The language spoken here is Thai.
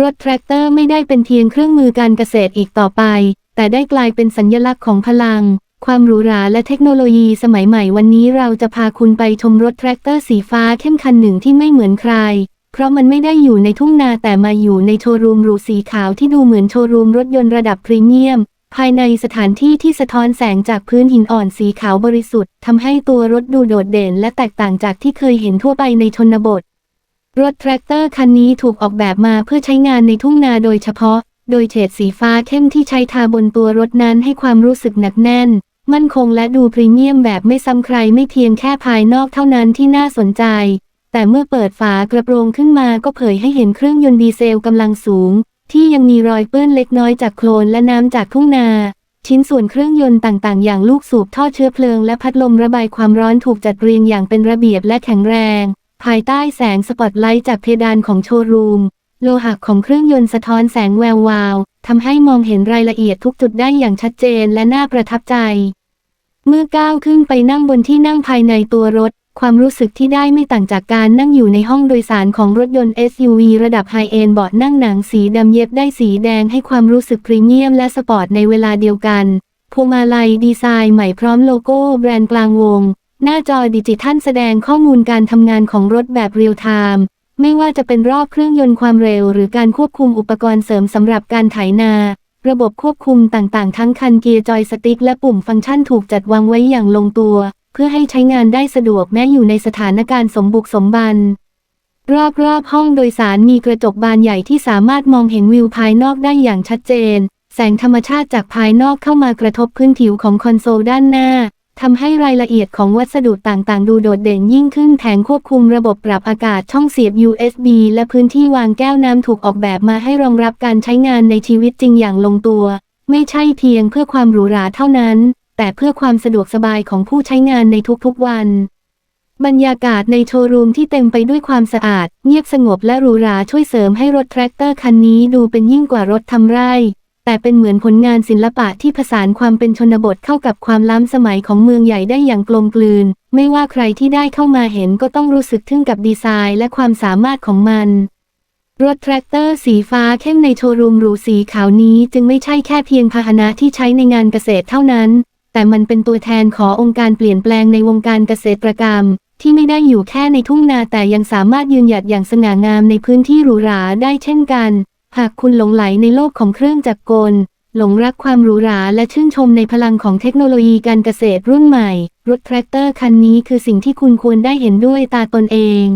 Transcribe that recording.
รถแทรกเตอร์ไม่ได้เป็นเพียงเครื่องมือการเกษตรอีกต่อไป แต่ได้กลายเป็นสัญลักษณ์ของพลัง ความหรูหราและเทคโนโลยีสมัยใหม่วันนี้เราจะพาคุณไปชมรถแทรกเตอร์สีฟ้าเข้มคันหนึ่งที่ไม่เหมือนใคร เพราะมันไม่ได้อยู่ในทุ่งนาแต่มาอยู่ในโชว์รูมหรูสีขาวที่ดูเหมือนโชว์รูมรถยนต์ระดับพรีเมียม ภายในสถานที่ที่สะท้อนแสงจากพื้นหินอ่อนสีขาวบริสุทธิ์ทำให้ตัวรถดูโดดเด่นและแตกต่างจากที่เคยเห็นทั่วไปในชนบท รถแทรกเตอร์คันนี้ถูกออกแบบมาเพื่อใช้งานในทุ่งนาโดยเฉพาะ โดยเฉดสีฟ้าเข้มที่ใช้ทาบนตัวรถนั้นให้ความรู้สึกหนักแน่น มั่นคงและดูพรีเมียมแบบไม่ซ้ำใครไม่เพียงแค่ภายนอกเท่านั้นที่น่าสนใจ แต่เมื่อเปิดฝากระโปรงขึ้นมาก็เผยให้เห็นเครื่องยนต์ดีเซลกำลังสูง ที่ยังมีรอยเปื้อนเล็กน้อยจากโคลนและน้ำจากทุ่งนา ชิ้นส่วนเครื่องยนต์ต่างๆ อย่างลูกสูบท่อเชื้อเพลิงและพัดลมระบายความร้อนถูกจัดเรียงอย่างเป็นระเบียบและแข็งแรง ภายใต้แสงสปอตไลท์จากเพดานของโชว์รูม โลหะของเครื่องยนต์สะท้อนแสงแวววาวทำให้มองเห็นรายละเอียดทุกจุดได้อย่างชัดเจนและน่าประทับใจ เมื่อก้าวขึ้นไปนั่งบนที่นั่งภายในตัวรถ ความรู้สึกที่ได้ไม่ต่างจากการนั่งอยู่ในห้องโดยสารของรถยนต์ SUV ระดับไฮเอนด์เบาะนั่งหนังสีดำเย็บได้สีแดงให้ความรู้สึกพรีเมียมและสปอร์ตในเวลาเดียวกันพวงมาลัยดีไซน์ใหม่พร้อมโลโก้แบรนด์กลางวง หน้าจอดิจิทัลแสดงข้อมูลการทำงานของรถแบบเรียลไทม์ไม่ว่าจะเป็นรอบเครื่องยนต์ความเร็ว หรือการควบคุมอุปกรณ์เสริมสำหรับการไถนา ระบบควบคุมต่างๆ ทั้งคันเกียร์จอยสติ๊กและปุ่มฟังก์ชันถูกจัดวางไว้อย่างลงตัว เพื่อให้ใช้งานได้สะดวกแม้อยู่ในสถานการณ์สมบุกสมบัน รอบๆห้องโดยสารมีกระจกบานใหญ่ที่สามารถมองเห็นวิวภายนอกได้อย่างชัดเจน แสงธรรมชาติจากภายนอกเข้ามากระทบพื้นผิวของคอนโซลด้านหน้า ทำให้รายละเอียดของวัสดุต่างๆ ดูโดดเด่นยิ่งขึ้นแผงควบคุมระบบปรับอากาศช่องเสียบ USB และพื้นที่วางแก้วน้ำถูกออกแบบมาให้รองรับการใช้งานในชีวิตจริงอย่างลงตัว ไม่ใช่เพียงเพื่อความหรูหราเท่านั้น แต่เพื่อความสะดวกสบายของผู้ใช้งานในทุกๆวัน บรรยากาศในโชว์รูมที่เต็มไปด้วยความสะอาด เงียบสงบและหรูหราช่วยเสริมให้รถแทรกเตอร์คันนี้ดูเป็นยิ่งกว่ารถทำไร่ แต่เป็นเหมือนผลงานศิลปะที่ผสานความเป็นชนบทเข้ากับความล้ำสมัยของเมืองใหญ่ได้อย่างกลมกลืน ไม่ว่าใครที่ได้เข้ามาเห็นก็ต้องรู้สึกทึ่งกับดีไซน์และความสามารถของมัน รถแทรกเตอร์สีฟ้าเข้มในโชว์รูมหรูสีขาวนี้จึงไม่ใช่แค่เพียงพาหนะที่ใช้ในงานเกษตรเท่านั้น แต่มันเป็นตัวแทนขององค์การเปลี่ยนแปลงในวงการเกษตรกรรม ที่ไม่ได้อยู่แค่ในทุ่งนาแต่ยังสามารถยืนหยัดอย่างสง่างามในพื้นที่หรูหราได้เช่นกัน หากคุณหลงไหลในโลกของเครื่องจักรกล หลงรักความหรูหราและชื่นชมในพลังของเทคโนโลยีการเกษตรรุ่นใหม่ รถแทรกเตอร์คันนี้คือสิ่งที่คุณควรได้เห็นด้วยตาตนเอง